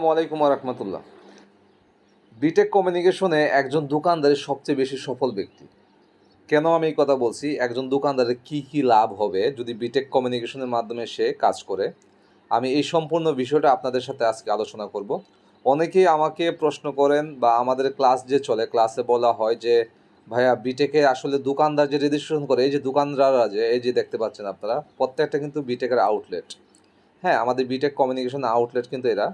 আলাইকুম রহমতুল্লাহ। বিটেক কমিউনিকেশনে একজন দোকানদারের সবচেয়ে বেশি সফল ব্যক্তি। কেন আমি এই কথা বলছি? একজন দোকানদারের কি কি লাভ হবে যদি বিটেক কমিউনিকেশনের মাধ্যমে সে কাজ করে? আমি এই সম্পূর্ণ বিষয়টা আপনাদের সাথে আজকে আলোচনা করব। অনেকেই আমাকে প্রশ্ন করেন বা আমাদের ক্লাস যে চলে, ক্লাসে বলা হয় যে, ভাইয়া বিটেকে আসলে দোকানদার যে রেজিস্ট্রেশন করে, এই যে দোকানদাররা যে, এই যে দেখতে পাচ্ছেন আপনারা, প্রত্যেকটা কিন্তু বিটেকের আউটলেট হ্যাঁ আমাদের বিটেক কমিউনিকেশন আউটলেট কিন্তু এরা।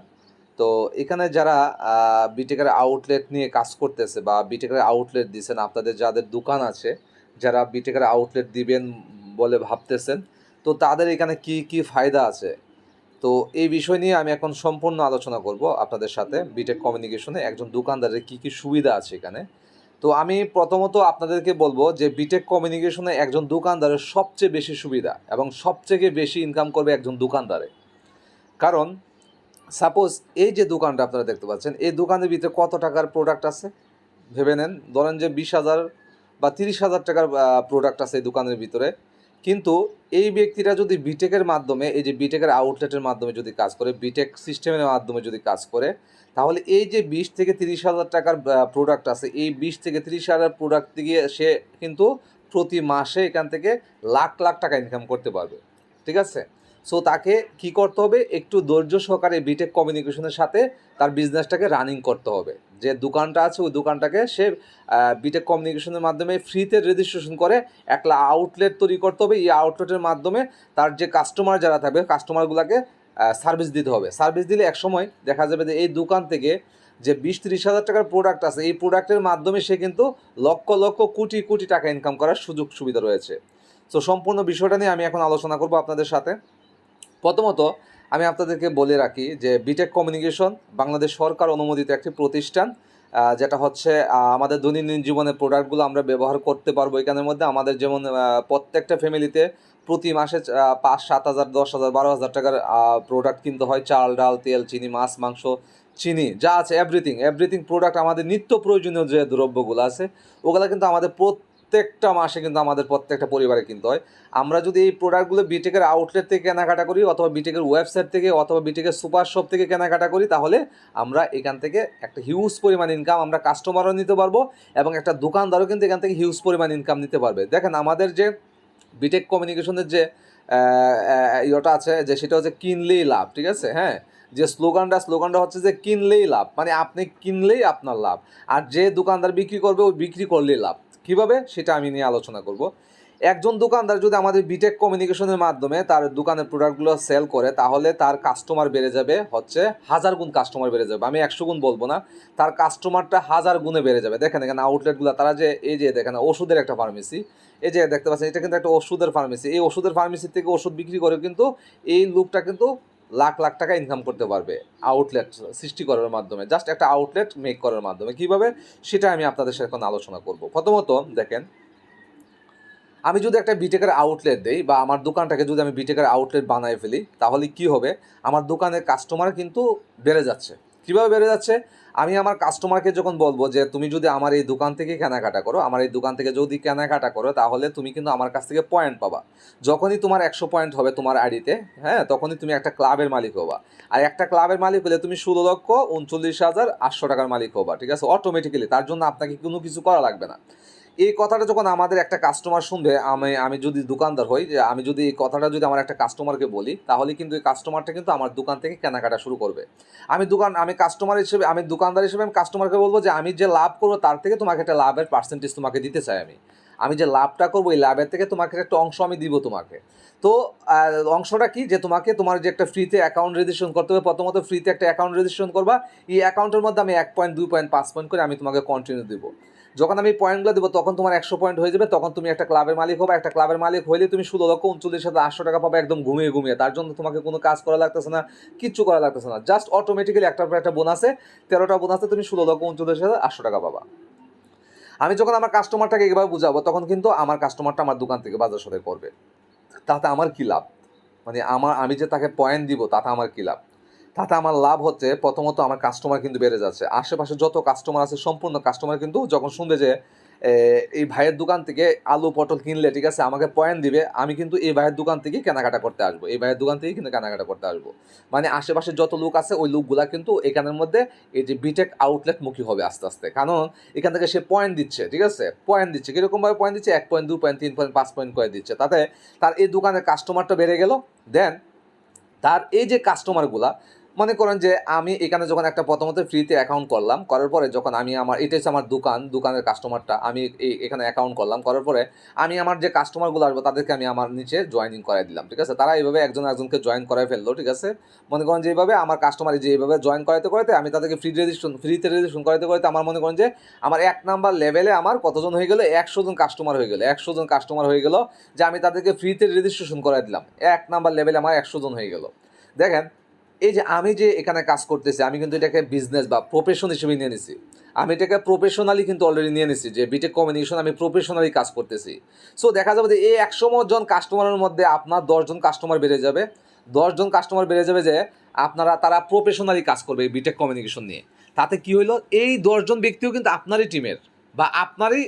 তো এখানে যারা বিটেকের আউটলেট নিয়ে কাজ করতেছে বা বিটেকের আউটলেট দিছেন, আপনাদের যাদের দোকান আছে, যারা বিটেকের আউটলেট দিবেন বলে ভাবতেছেন, তো তাদের এখানে কি কি ফায়দা আছে? তো এই বিষয় নিয়ে আমি এখন সম্পূর্ণ আলোচনা করব আপনাদের সাথে বিটেক কমিউনিকেশনে একজন দোকানদারের কি কি সুবিধা আছে এখানে। তো আমি প্রথমত আপনাদেরকে বলব যে বিটেক কমিউনিকেশনে একজন দোকানদারের সবচেয়ে বেশি সুবিধা এবং সবচেয়ে বেশি ইনকাম করবে একজন দোকানদারে। কারণ সাপোজ এই যে দোকানটা আপনারা দেখতে পাচ্ছেন, এই দোকানের ভিতরে কত টাকার প্রোডাক্ট আছে? ভেবে নেন, ধরেন যে বিশ হাজার বা তিরিশ হাজার টাকার প্রোডাক্ট আছে এই দোকানের ভিতরে। কিন্তু এই ব্যক্তিরা যদি বিটেকের মাধ্যমে, এই যে বিটেকের আউটলেটের মাধ্যমে যদি কাজ করে বিটেক সিস্টেমের মাধ্যমে যদি কাজ করে, তাহলে এই যে বিশ থেকে তিরিশ হাজার টাকার প্রোডাক্ট আছে, এই বিশ থেকে তিরিশ হাজার প্রোডাক্ট থেকে সে কিন্তু প্রতি মাসে এখান থেকে লাখ লাখ টাকা ইনকাম করতে পারবে। ঠিক আছে? সো তাকে কি করতে হবে? একটু ধৈর্য সহকারে বিটেক কমিউনিকেশনের সাথে তার বিজনেসটাকে রানিং করতে হবে। যে দোকানটা আছে, ওই দোকানটাকে সে বিটেক কমিউনিকেশনের মাধ্যমে ফ্রিতে রেজিস্ট্রেশন করে একটা আউটলেট তৈরি করতে হবে। এই আউটলেটের মাধ্যমে তার যে কাস্টমার যারা থাকবে কাস্টমারগুলোকে সার্ভিস দিতে হবে। সার্ভিস দিলে একসময় দেখা যাবে যে এই দোকান থেকে যে বিশ তিরিশ হাজার টাকার প্রোডাক্ট আছে, এই প্রোডাক্টের মাধ্যমে সে কিন্তু লক্ষ লক্ষ কোটি কোটি টাকা ইনকাম করার সুযোগ সুবিধা রয়েছে। সো সম্পূর্ণ বিষয়টা নিয়ে আমি এখন আলোচনা করব আপনাদের সাথে। প্রথমত, আমি আপনাদেরকে বলে রাখি যে বিটেক কমিউনিকেশন বাংলাদেশ সরকার অনুমোদিত একটি প্রতিষ্ঠান যেটা হচ্ছে আমাদের দৈনন্দিন জীবনের প্রোডাক্টগুলো আমরা ব্যবহার করতে পারব এখানের মধ্যে। আমাদের যেমন প্রত্যেকটা ফ্যামিলিতে প্রতি মাসে পাঁচ, সাত হাজার, দশ হাজার, বারো হাজার টাকার প্রোডাক্ট কিনতে হয়। চাল, ডাল, তেল, চিনি, মাছ, মাংস, চিনি, যা আছে এভরিথিং এভরিথিং প্রোডাক্ট আমাদের নিত্য প্রয়োজনীয় যে দ্রব্যগুলো আছে, ওগুলো কিন্তু আমাদের প্রত্যেকটা মাসে কিন্তু আমাদের প্রত্যেকটা পরিবারে কিনতে হয়। আমরা যদি এই প্রোডাক্টগুলো বিটেকের আউটলেট থেকে কেনাকাটা করি অথবা বিটেকের ওয়েবসাইট থেকে অথবা বিটেকের সুপার শপ থেকে কেনাকাটা করি, তাহলে আমরা এখান থেকে একটা হিউজ পরিমাণ ইনকাম আমরা কাস্টমারও নিতে পারব এবং একটা দোকানদারও কিন্তু এখান থেকে হিউজ পরিমাণ ইনকাম নিতে পারবে। দেখেন আমাদের যে বিটেক কমিউনিকেশনের যে ইয়েটা আছে যে সেটা হচ্ছে কিনলেই লাভ, ঠিক আছে? হ্যাঁ? যে স্লোগানটা স্লোগানটা হচ্ছে যে কিনলেই লাভ মানে আপনি কিনলেই আপনার লাভ। আর যে দোকানদার বিক্রি করবে ওই বিক্রি করলেই লাভ। কীভাবে সেটা আমি নিয়ে আলোচনা করব। একজন দোকানদার যদি আমাদের বিটেক কমিউনিকেশনের মাধ্যমে তার দোকানের প্রোডাক্টগুলো সেল করে, তাহলে তার কাস্টমার বেড়ে যাবে হচ্ছে হাজার গুণ কাস্টমার বেড়ে যাবে। আমি একশো গুণ বলব না, তার কাস্টমারটা হাজার গুণে বেড়ে যাবে। দেখেন এখানে আউটলেটগুলো তারা যে, এই যে দেখেন ওষুধের একটা ফার্মেসি এই যে দেখতে পাচ্ছেন, এটা কিন্তু একটা ওষুধের ফার্মেসি এই ওষুধের ফার্মেসি থেকে ওষুধ বিক্রি করে কিন্তু এই লোকটা কিন্তু লাখ লাখ টাকা ইনকাম করতে পারবে আউটলেট সৃষ্টি করার মাধ্যমে। জাস্ট একটা আউটলেট মেক করার মাধ্যমে। কীভাবে? সেটা আমি আপনাদের সাথে এখন আলোচনা করব। প্রথমত, দেখেন, আমি যদি একটা বিটেকের আউটলেট দেই বা আমার দোকানটাকে যদি আমি বিটেকের আউটলেট বানায় ফেলি, তাহলে কি হবে? আমার দোকানের কাস্টমার কিন্তু বেড়ে যাচ্ছে। কীভাবে বেড়ে যাচ্ছে? আমি আমার কাস্টমারকে যখন বলব যে, তুমি যদি আমার এই দোকান থেকে কেনাকাটা করো, আমার এই দোকান থেকে যদি কেনাকাটা করো, তাহলে তুমি কিন্তু আমার কাছ থেকে পয়েন্ট পাবা। যখনই তোমার একশো পয়েন্ট হবে তোমার আইডিতে হ্যাঁ তখনই তুমি একটা ক্লাবের মালিক হবা। আর একটা ক্লাবের মালিক হলে তুমি ষোলো লক্ষ উনচল্লিশ হাজার আটশো টাকার মালিক হবা, ঠিক আছে? অটোমেটিক্যালি তার জন্য আপনাকে কোনো কিছু করা লাগবে না। এই কথাটা যখন আমাদের একটা কাস্টমার শুনবে, আমি আমি যদি দোকানদার হই, যে আমি যদি এই কথাটা যদি আমার একটা কাস্টমারকে বলি, তাহলে কিন্তু এই কাস্টমারটা কিন্তু আমার দোকান থেকে কেনাকাটা শুরু করবে। আমি দোকান, আমি কাস্টমার হিসেবে, আমি দোকানদার হিসেবে আমি কাস্টমারকে বলব যে, আমি যে লাভ করব, তার থেকে তোমাকে একটা লাভের পার্সেন্টেজ তোমাকে দিতে চাই আমি। আমি যে লাভটা করব, এই লাভের থেকে তোমাকে একটা অংশ আমি দিব তোমাকে। তো অংশটা কি? যে তোমাকে তোমার যে একটা ফ্রিতে অ্যাকাউন্ট রেজিস্ট্রেশন করতে হবে, প্রথমত ফ্রিতে একটা অ্যাকাউন্ট রেজিস্ট্রেশন করবা। এই অ্যাকাউন্টের মধ্যে আমি এক পয়েন্ট দুই পয়েন্ট পাঁচ পয়েন্ট করে আমি তোমাকে কন্টিনিউ দেবো। যখন আমি পয়েন্টগুলো দেবো, তখন তোমার একশো পয়েন্ট হয়ে যাবে, তখন তুমি একটা ক্লাবের মালিক হবে। একটা ক্লাবের মালিক হইলে তুমি ষোলো লক্ষ উনচল্লিশ হাজার আটশো টাকা পাবে, একদম ঘুমিয়ে ঘুমিয়ে। তার জন্য তোমাকে কোনো কাজ করা লাগতেছে না, কিচ্ছু করা লাগতেছে না। জাস্ট অটোমেটিক্যালি একটার পর একটা বোনাসে তেরোটা বোনাসে তুমি ষোলো লক্ষ উনচল্লিশ হাজার আটশো টাকা পাবা। আমি যখন আমার কাস্টমারটাকে এভাবে বুঝাবো, তখন কিন্তু আমার কাস্টমারটা আমার দোকান থেকে বাজার সদাই করবে। তাতে আমার কী লাভ? মানে আমার, আমি যে তাকে পয়েন্ট দিব, তাতে আমার কী লাভ? তাতে আমার লাভ হচ্ছে, প্রথমত আমার কাস্টমার কিন্তু বেড়ে যাচ্ছে। আশেপাশে যত কাস্টমার আছে, সম্পূর্ণ কাস্টমার কিন্তু যখন শুনবে যে এই ভাইয়ের দোকান থেকে আলু, পটল কিনলে, ঠিক আছে, আমাকে পয়েন্ট দিবে, আমি কিন্তু এই ভাইয়ের দোকান থেকে কেনাকাটা করতে আসব। এই ভাইয়ের দোকান থেকে কিন্তু কেনাকাটা করতে আসব। মানে আশেপাশে যত লোক আছে, ওই লোকগুলা কিন্তু এখানের মধ্যে এই যে বিটেক আউটলেট মুখী হবে আস্তে আস্তে। কারণ এখান থেকে সে পয়েন্ট দিচ্ছে, ঠিক আছে? পয়েন্ট দিচ্ছে। কীরকমভাবে পয়েন্ট দিচ্ছে? এক পয়েন্ট, দু পয়েন্ট, তিন পয়েন্ট, পাঁচ পয়েন্ট করে দিচ্ছে। তাতে তার এই দোকানের কাস্টমারটা বেড়ে গেল। দেন তার এই যে কাস্টমারগুলা মনে করেন যে আমি এখানে যখন একটা প্রথমত ফ্রিতে অ্যাকাউন্ট করলাম, করার পরে যখন আমি আমার, এটা হচ্ছে আমার দোকান, দোকানের কাস্টমারটা আমি এখানে অ্যাকাউন্ট করলাম, করার পরে আমি আমার যে কাস্টমারগুলো আসব তাদেরকে আমি আমার নিচে জয়েনিং করাই দিলাম, ঠিক আছে? তারা এইভাবে একজন একজনকে জয়েন করাই ফেলল, ঠিক আছে? মনে করেন যে এইভাবে আমার কাস্টমার যে এইভাবে জয়েন করাইতে করাতে আমি তাদেরকে ফ্রি রেজিস্ট্রেশন ফ্রিতে রেজিস্ট্রেশন করাইতে করাইতে আমার মনে করেন যে আমার এক নাম্বার লেভেলে আমার কতজন হয়ে গেলো? একশো জন কাস্টমার হয়ে গেলো। একশো জন কাস্টমার হয়ে গেলো যে আমি তাদেরকে ফ্রিতে রেজিস্ট্রেশন করাই দিলাম। এক নাম্বার লেভেলে আমার একশো জন হয়ে গেলো। দেখেন এই যে আমি যে এখানে কাজ করতেছি, আমি কিন্তু এটাকে বিজনেস বা প্রফেশন হিসেবে নিয়ে নিছি। আমি এটাকে প্রফেশনালি কিন্তু অলরেডি নিয়ে নিছি যে বিটেক কমিউনিকেশন আমি প্রফেশনালি কাজ করতেছি। সো দেখা যাবে যে এই একশো জন কাস্টমারের মধ্যে আপনার দশজন কাস্টমার বেড়ে যাবে। দশজন কাস্টমার বেড়ে যাবে যে আপনারা, তারা প্রফেশনালি কাজ করবে এই বিটেক কমিউনিকেশন নিয়ে। তাতে কি হইল? এই দশজন ব্যক্তিও কিন্তু আপনারই টিমের বা আপনারই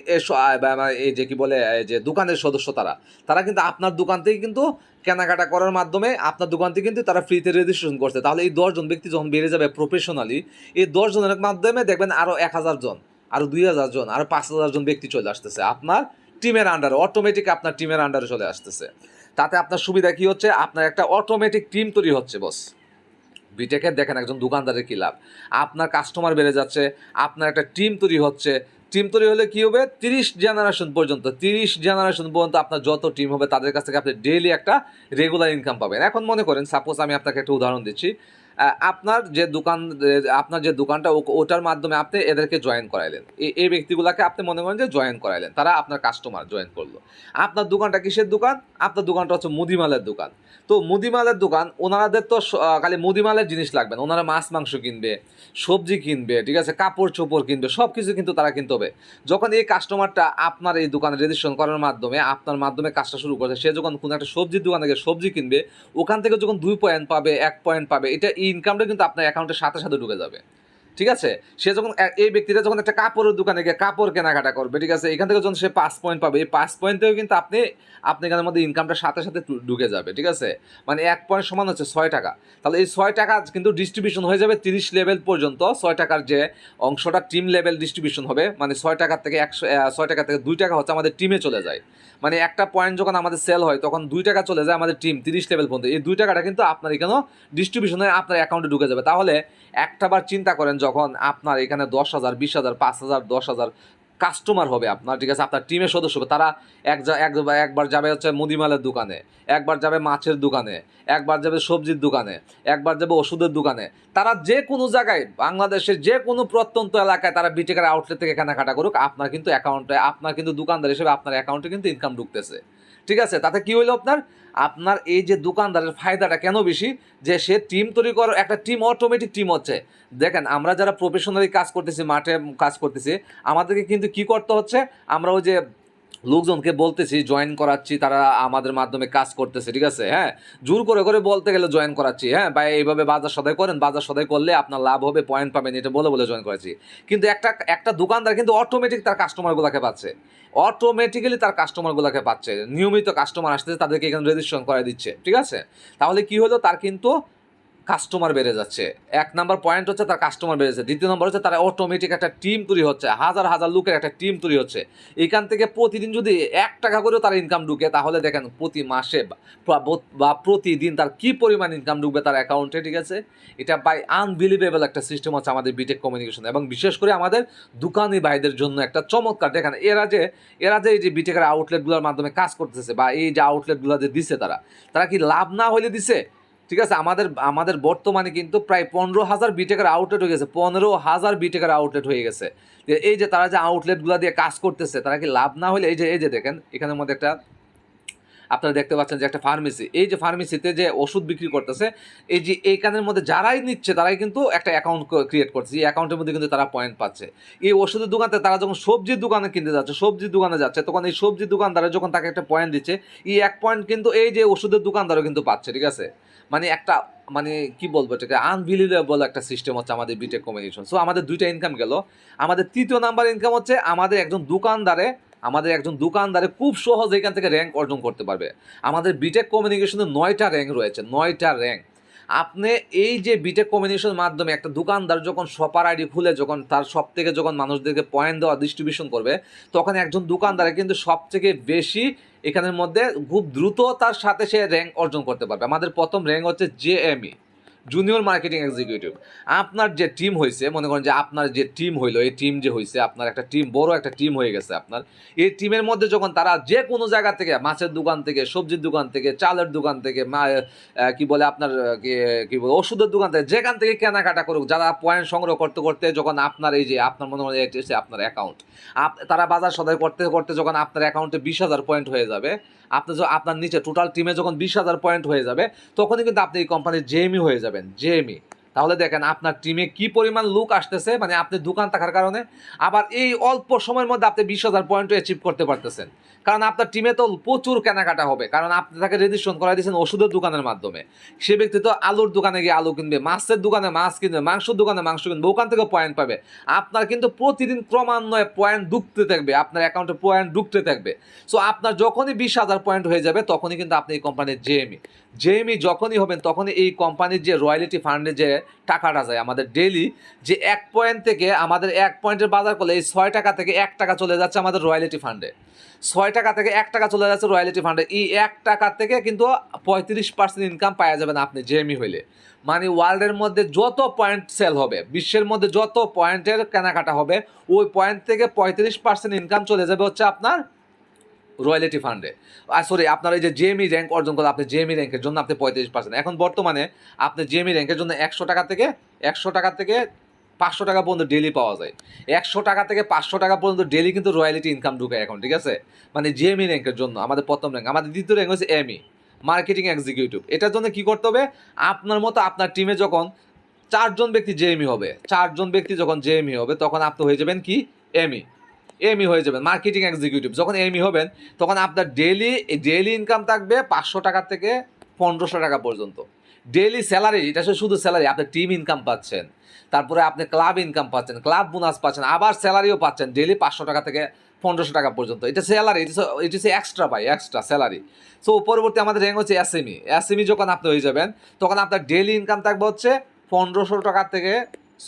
এই যে কি বলে যে দোকানের সদস্য তারা তারা কিন্তু আপনার দোকান থেকে কিন্তু কেনাকাটা করার মাধ্যমে আপনার দোকান থেকে কিন্তু তারা ফ্রিতে রেজিস্ট্রেশন করছে। তাহলে এই দশজন ব্যক্তি যখন বেড়ে যাবে প্রফেশনালি এই দশজনের মাধ্যমে দেখবেন আরও এক হাজার জন আরও দুই হাজার জন আরও পাঁচ হাজার জন ব্যক্তি চলে আসতেছে। আপনার টিমের আন্ডারে অটোমেটিক আপনার টিমের আন্ডারে চলে আসতেছে। তাতে আপনার সুবিধা কি হচ্ছে? আপনার একটা অটোমেটিক টিম তৈরি হচ্ছে বস বিটেকের দেখেন একজন দোকানদারের কী লাভ? আপনার কাস্টমার বেড়ে যাচ্ছে, আপনার একটা টিম তৈরি হচ্ছে টিম তৈরি হলে কি হবে? তিরিশ জেনারেশন পর্যন্ত, তিরিশ জেনারেশন পর্যন্ত আপনার যত টিম হবে, তাদের কাছ থেকে আপনি ডেইলি একটা রেগুলার ইনকাম পাবেন। এখন মনে করেন সাপোজ আমি আপনাকে একটা উদাহরণ দিচ্ছি। আপনার যে দোকান, আপনার যে দোকানটা ওটার মাধ্যমে আপনি এদেরকে জয়েন করাইলেন। এই- এই ব্যক্তিগুলোকে আপনি মনে করেন যে জয়েন করাইলেন। তারা আপনার কাস্টমার জয়েন করল। আপনার দোকানটা কিসের দোকান? আপনার দোকানটা হচ্ছে মুদিমালের দোকান। তো মুদিমালের দোকান ওনাদের তো খালি মুদিমালের জিনিস লাগবে না। ওনারা মাছ, মাংস কিনবে, সবজি কিনবে, ঠিক আছে? কাপড় চোপড় কিনবে সব কিছু কিন্তু তারা কিনতে হবে। যখন এই কাস্টমারটা আপনার এই দোকানে রেজিস্ট্রেশন করার মাধ্যমে, আপনার মাধ্যমে কাজটা শুরু করছে, সে যখন কোনো একটা সবজির দোকান থেকে সবজি কিনবে, ওখান থেকে যখন দুই পয়েন্ট পাবে, এক পয়েন্ট পাবে, এটা ইনকামটা কিন্তু আপনার অ্যাকাউন্টের সাথে সাথে ঢুকে যাবে। ঠিক আছে? সে যখন এই ব্যক্তিটা যখন একটা কাপড়ের দোকানে গিয়ে কাপড় কেনাকাটা করবে, ঠিক আছে? এখান থেকে যখন সে পাঁচ পয়েন্ট পাবে, এই পাঁচ পয়েন্ট থেকেও কিন্তু আপনি আপনি এখানের মধ্যে ইনকামটা সাথে সাথে ঢুকে যাবে, ঠিক আছে? মানে এক পয়েন্ট সমান হচ্ছে ছয় টাকা। তাহলে এই ছয় টাকা কিন্তু ডিস্ট্রিবিউশন হয়ে যাবে তিরিশ লেভেল পর্যন্ত। ছয় টাকার যে অংশটা টিম লেভেল ডিস্ট্রিবিউশন হবে মানে ছয় টাকার থেকে একশো ছয় টাকা থেকে দুই টাকা হচ্ছে আমাদের টিমে চলে যায়। মানে একটা পয়েন্ট যখন আমাদের সেল হয়, তখন দুই টাকা চলে যায় আমাদের টিম তিরিশ লেভেল পর্যন্ত। এই দুই টাকাটা কিন্তু আপনার এখানেও ডিস্ট্রিবিউশনে আপনার অ্যাকাউন্টে ঢুকে যাবে। তাহলে একটা বার চিন্তা করেন, যখন আপনার এখানে দশ হাজার, বিশ হাজার, পাঁচ হাজার, দশ হাজার কাস্টমার হবে আপনার, ঠিক আছে? আপনার টিমের সদস্য হবে। তারা এক একবার যাবে হচ্ছে মুদিমালের দোকানে, একবার যাবে মাছের দোকানে, একবার যাবে সবজির দোকানে, একবার যাবে ওষুধের দোকানে। তারা যে কোনো জায়গায়, বাংলাদেশের যে কোনো প্রত্যন্ত এলাকায় তারা বিটেকার আউটলেট থেকে কেনাকাটা করুক। আপনার কিন্তু অ্যাকাউন্টে আপনার কিন্তু দোকানদার হিসেবে আপনার অ্যাকাউন্টে কিন্তু ইনকাম ঢুকতেছে। ঠিক আছে? তাতে কি হইল আপনার? আপনার এই যে দোকানদারের ফায়দাটা কেন বেশি? যে সে টিম তৈরি করার, একটা টিম অটোমেটিক টিম হচ্ছে। দেখেন, আমরা যারা প্রফেশনালি কাজ করতেছি, মাঠে কাজ করতেছি, আমাদেরকে কিন্তু কি করতে হচ্ছে? আমরা ওই যে লোকজনকে বলতেছি জয়েন করাচ্ছি, তারা আমাদের মাধ্যমে কাজ করতেছে, ঠিক আছে? হ্যাঁ জোর করে করে বলতে গেলে জয়েন করাচ্ছি। হ্যাঁ বা এইভাবে বাজার সদাই করেন, বাজার সদাই করলে আপনার লাভ হবে পয়েন্ট পাবেন, এটা বলে বলে জয়েন করাচ্ছি কিন্তু একটা একটা দোকানদার কিন্তু অটোমেটিক তার কাস্টমারগুলোকে পাচ্ছে। অটোমেটিক্যালি তার কাস্টমারগুলোকে পাচ্ছে। নিয়মিত কাস্টমার আসতেছে, তাদেরকে এখানে রেজিস্ট্রেশন করে দিচ্ছে, ঠিক আছে? তাহলে কি হলো? তার কিন্তু কাস্টমার বেড়ে যাচ্ছে। এক নাম্বার পয়েন্ট হচ্ছে তার কাস্টমার বেড়ে যাচ্ছে। দ্বিতীয় নম্বর হচ্ছে তার অটোমেটিক একটা টিম তৈরি হচ্ছে। হাজার হাজার লোকের একটা টিম তৈরি হচ্ছে। এখান থেকে প্রতিদিন যদি এক টাকা করেও তার ইনকাম ঢুকে, তাহলে দেখেন প্রতি মাসে বা প্রতিদিন তার কি পরিমাণ ইনকাম ঢুকবে তার অ্যাকাউন্টে ঠিক আছে? এটা বাই আনবিলিভেবল একটা সিস্টেম হচ্ছে আমাদের বিটেক কমিউনিকেশন এবং বিশেষ করে আমাদের দোকানি ভাইদের জন্য একটা চমৎকার। দেখেন, এরা যে এরা যে এই যে বিটেকের আউটলেটগুলোর মাধ্যমে কাজ করতেছে বা এই যে আউটলেটগুলো যে দিছে তারা তারা কি লাভ না হলে দিছে? ঠিক আছে? আমাদের আমাদের বর্তমানে কিন্তু প্রায় পনেরো হাজার বিটেকের আউটলেট হয়ে গেছে। পনেরো হাজার বিটেকের আউটলেট হয়ে গেছে। এই যে তারা যে আউটলেটগুলো দিয়ে কাজ করতেছে, তারা কি লাভ না হলে এই যে এই যে দেখেন, এখানের মধ্যে একটা আপনারা দেখতে পাচ্ছেন যে একটা ফার্মেসি এই যে ফার্মেসিতে যে ওষুধ বিক্রি করতেছে, এই যে এইখানের মধ্যে যারাই নিচ্ছে, তারাই কিন্তু একটা অ্যাকাউন্ট ক্রিয়েট করছে এই অ্যাকাউন্টের মধ্যে কিন্তু তারা পয়েন্ট পাচ্ছে। এই ওষুধের দোকানতে তারা যখন সবজির দোকানে কিনতে যাচ্ছে, সবজির দোকানে যাচ্ছে, তখন এই সবজির দোকানদারে যখন তাকে একটা পয়েন্ট দিচ্ছে, এই এক পয়েন্ট কিন্তু এই যে ওষুধের দোকানদারও কিন্তু পাচ্ছে, ঠিক আছে? মানে একটা মানে কি বলব এটাকে? আনবিলিভেবল একটা সিস্টেম হচ্ছে আমাদের বিটেক কমিউনিকেশন সো আমাদের দুইটা ইনকাম গেল। আমাদের তৃতীয় নাম্বার ইনকাম হচ্ছে আমাদের একজন দোকানদারে, আমাদের একজন দোকানদারে খুব সহজ এখান থেকে র্যাঙ্ক অর্জন করতে পারবে। আমাদের বিটেক কমিউনিকেশনে নয়টা র্যাঙ্ক রয়েছে, নয়টা র্যাঙ্ক আপনি এই যে বিটেক কমিউনিকেশনের মাধ্যমে একটা দোকানদার যখন শপার আইডি খুলে, যখন তার সব থেকে যখন মানুষদেরকে পয়েন্ট দেওয়া ডিস্ট্রিবিউশন করবে, তখন একজন দোকানদারে কিন্তু সব থেকে বেশি এখানের মধ্যে খুব দ্রুত তার সাথে সে র্যাঙ্ক অর্জন করতে পারবে। আমাদের প্রথম র্যাঙ্ক হচ্ছে জেএমই জুনিয়র মার্কেটিং এক্সিকিউটিভ আপনার যে টিম হয়েছে মনে করেন যে আপনার যে টিম হইল, এই টিম যে হয়েছে আপনার একটা টিম বড় একটা টিম হয়ে গেছে আপনার। এই টিমের মধ্যে যখন তারা যে কোনো জায়গা থেকে, মাছের দোকান থেকে, সবজির দোকান থেকে, চালের দোকান থেকে, মা কি বলে আপনার কি- বলে, ওষুধের দোকান থেকে, যেখান থেকে কেনাকাটা করুক, যারা পয়েন্ট সংগ্রহ করতে করতে যখন আপনার এই যে, আপনার মনে হয় আপনার অ্যাকাউন্ট তারা বাজার সদাই করতে করতে যখন আপনার অ্যাকাউন্টে বিশ হাজার পয়েন্ট হয়ে যাবে আপনি আপনার নিচে টোটাল টিমে যখন বিশ হাজার পয়েন্ট হয়ে যাবে, তখনই কিন্তু আপনি এই কোম্পানির জেএমই হয়ে যাবেন। জেএমই তাহলে দেখেন আপনার টিমে কি পরিমাণ লুক আসতেছে মানে আপনি দোকান থাকার কারণে, আবার এই অল্প সময়ের মধ্যে আপনি বিশ হাজার পয়েন্ট অ্যাচিভ করতে পারতেছেন। কারণ আপনার টিমে তো প্রচুর কেনাকাটা হবে, কারণ আপনি তাকে রেজিস্ট্রেশন করা দিয়েছেন ওষুধের দোকানের মাধ্যমে। সে ব্যক্তি তো আলুর দোকানে গিয়ে আলু কিনবে, মাছের দোকানে মাছ কিনবে, মাংসের দোকানে মাংস কিনবে, ওখান থেকে পয়েন্ট পাবে। আপনার কিন্তু প্রতিদিন ক্রমান্বয়ে পয়েন্ট ঢুকতে থাকবে, আপনার অ্যাকাউন্টে পয়েন্ট ঢুকতে থাকবে। সো আপনার যখনই বিশ হাজার পয়েন্ট হয়ে যাবে, তখনই কিন্তু আপনি এই কোম্পানির জেএমই জেএমই যখনই হবেন, তখনই এই কোম্পানির যে রয়্যালিটি ফান্ডে যে টাকাটা যায় আমাদের ডেলি যে এক পয়েন্ট থেকে আমাদের এক পয়েন্টের বাজার করলে এই ছয় টাকা থেকে এক টাকা চলে যাচ্ছে আমাদের রয়্যালিটি ফান্ডে ছয় টাকা থেকে এক টাকা চলে যাচ্ছে রয়্যালিটি ফান্ডে এই এক টাকা থেকে কিন্তু পঁয়ত্রিশ পার্সেন্ট ইনকাম পাওয়া যাবেন আপনি জেএমই হইলে। মানে ওয়ার্ল্ডের মধ্যে যত পয়েন্ট সেল হবে, বিশ্বের মধ্যে যত পয়েন্টের কেনাকাটা হবে, ওই পয়েন্ট থেকে পঁয়ত্রিশ পার্সেন্ট ইনকাম চলে যাবে হচ্ছে আপনার রয়্যালিটি ফান্ডে। আর সরি আপনার এই যে জেএমই র্যাঙ্ক অর্জন করে, আপনি জেএমই র্যাঙ্কের জন্য আপনি পঁয়ত্রিশ পার্সেন্ট এখন বর্তমানে আপনি জেএমই র্যাঙ্কের জন্য একশো টাকা থেকে, একশো টাকা থেকে পাঁচশো টাকা পর্যন্ত ডেলি পাওয়া যায়। একশো টাকা থেকে পাঁচশো টাকা পর্যন্ত ডেলি কিন্তু রয়্যালিটি ইনকাম ঢুকে এখন, ঠিক আছে? মানে জেএমই র্যাঙ্কের জন্য, আমাদের প্রথম র্যাঙ্ক আমাদের দ্বিতীয় র্যাঙ্ক হচ্ছে এমই মার্কেটিং এক্সিকিউটিভ এটার জন্য কি করতে হবে? আপনার মতো আপনার টিমে যখন চারজন ব্যক্তি জেএমই হবে, চারজন ব্যক্তি যখন জেএমই হবে, তখন আপনি হয়ে যাবেন কি? এমই এমই হয়ে যাবেন মার্কেটিং এক্সিকিউটিভ যখন এমই হবেন, তখন আপনার ডেলি ডেলি ইনকাম থাকবে পাঁচশো টাকা থেকে পনেরোশো টাকা পর্যন্ত। ডেলি স্যালারি এটা শুধু স্যালারি আপনি টিম ইনকাম পাচ্ছেন। তারপরে আপনি ক্লাব ইনকাম পাচ্ছেন ক্লাব বোনাস পাচ্ছেন, আবার স্যালারিও পাচ্ছেন ডেলি পাঁচশো টাকা থেকে পনেরোশো টাকা পর্যন্ত। এটা স্যালারি এটা ইস এক্সট্রা পাই এক্সট্রা স্যালারি সো পরবর্তী আমাদের র্যাঙ্ক হচ্ছে এসএমই এসএমই যখন আপনি হয়ে যাবেন, তখন আপনার ডেলি ইনকাম থাকবে হচ্ছে পনেরোশো টাকা থেকে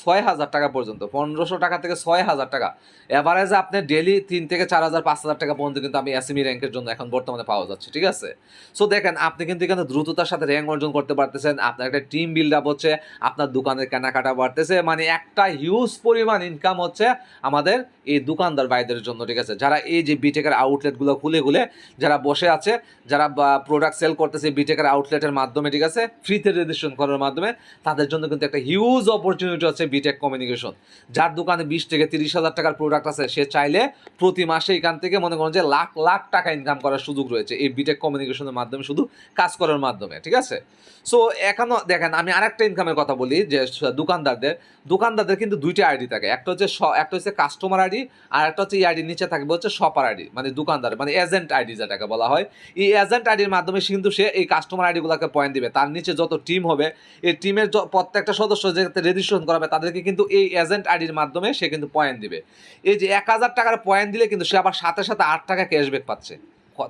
ছয় হাজার টাকা পর্যন্ত, পনেরোশো টাকা থেকে ছয় হাজার টাকা। অ্যাভারেজে আপনি ডেলি তিন থেকে চার হাজার, পাঁচ হাজার টাকা পর্যন্ত কিন্তু আমি এসএমই র্যাঙ্কের জন্য এখন বর্তমানে পাওয়া যাচ্ছে, ঠিক আছে? সো দেখেন, আপনি কিন্তু এখানে দ্রুততার সাথে র্যাঙ্ক অর্জন করতে পারতেছেন, আপনার একটা টিম বিল্ড আপ হচ্ছে, আপনার দোকানের কেনাকাটা বাড়তেছে মানে একটা হিউজ পরিমাণ ইনকাম হচ্ছে আমাদের এই দোকানদার ভাইদের জন্য, ঠিক আছে? যারা এই যে বিটেকের আউটলেটগুলো খুলে খুলে যারা বসে আছে, যারা প্রোডাক্ট সেল করতেছে বিটেকের আউটলেটের মাধ্যমে, ঠিক আছে? ফ্রিতে রেজিস্ট্রেশন করার মাধ্যমে, তাদের জন্য কিন্তু একটা হিউজ অপরচুনিটি হচ্ছে বিটেক কমিউনিকেশন যার দোকানে বিশ থেকে তিরিশ হাজার টাকার প্রোডাক্ট আছে, সে চাইলে প্রতি মাসে এখান থেকে মনে করেন যে লাখ লাখ টাকা ইনকাম করার সুযোগ রয়েছে এই বিটেক কমিউনিকেশনের মাধ্যমে, শুধু কাজ করার মাধ্যমে, ঠিক আছে? সো এখনও দেখেন, আমি আরেকটা ইনকামের কথা বলি, যে দোকানদারদের দোকানদারদের কিন্তু দুইটা আইডি থাকে। একটা হচ্ছে একটা হচ্ছে কাস্টমার আইডি আর একটা হচ্ছে এই আইডির নিচে থাকবে হচ্ছে শপার আইডি মানে দোকানদার মানে এজেন্ট আইডি যেটাকে বলা হয়। এই এজেন্ট আইডির মাধ্যমে কিন্তু সে এই কাস্টমার আইডিগুলোকে পয়েন্ট দিবে। তার নিচে যত টিম হবে, এই টিমের প্রত্যেকটা সদস্য যাতে রেজিস্ট্রেশন করাবে তাদেরকে কিন্তু এই এজেন্ট আইডির মাধ্যমে সে কিন্তু পয়েন্ট দিবে। এই যে এক হাজার টাকার পয়েন্ট দিলে কিন্তু সে আবার সাথে সাথে আট টাকা ক্যাশব্যাক পাচ্ছে।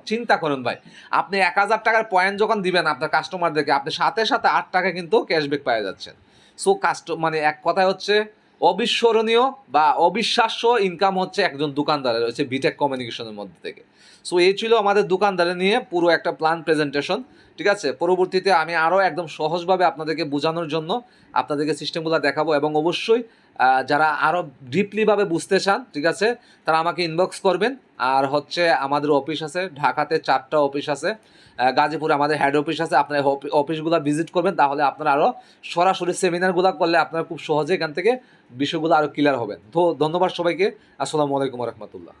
চিন্তা করুন ভাই, আপনি এক হাজার টাকার পয়েন্ট যখন দিবেন আপনার কাস্টমারদেরকে আপনি সাথে সাথে আট টাকা কিন্তু ক্যাশব্যাক পাওয়া যাচ্ছেন সো কাস্ট মানে এক কথায় হচ্ছে অবিস্মরণীয় বা অবিশ্বাস্য ইনকাম হচ্ছে একজন দোকানদারের রয়েছে বিটেক কমিউনিকেশনের মধ্যে থেকে। সো এই ছিল আমাদের দোকানদারের নিয়ে পুরো একটা প্ল্যান প্রেজেন্টেশন ঠিক আছে? পরবর্তীতে আমি আরও একদম সহজভাবে আপনাদেরকে বোঝানোর জন্য আপনাদেরকে সিস্টেমগুলো দেখাবো এবং অবশ্যই যারা আরও ডিপলিভাবে বুঝতে চান, ঠিক আছে, তারা আমাকে ইনবক্স করবেন। আর হচ্ছে আমাদের অফিস আছে, ঢাকাতে চারটা অফিস আছে গাজীপুরে আমাদের হেড অফিস আছে, আপনার অফিসগুলো ভিজিট করবেন, তাহলে আপনারা আরও সরাসরি সেমিনারগুলো করলে আপনারা খুব সহজে এখান থেকে বিষয়গুলো আরও ক্লিয়ার হবেন। তো ধন্যবাদ সবাইকে, আসসালামু আলাইকুম রহমতুল্লাহ।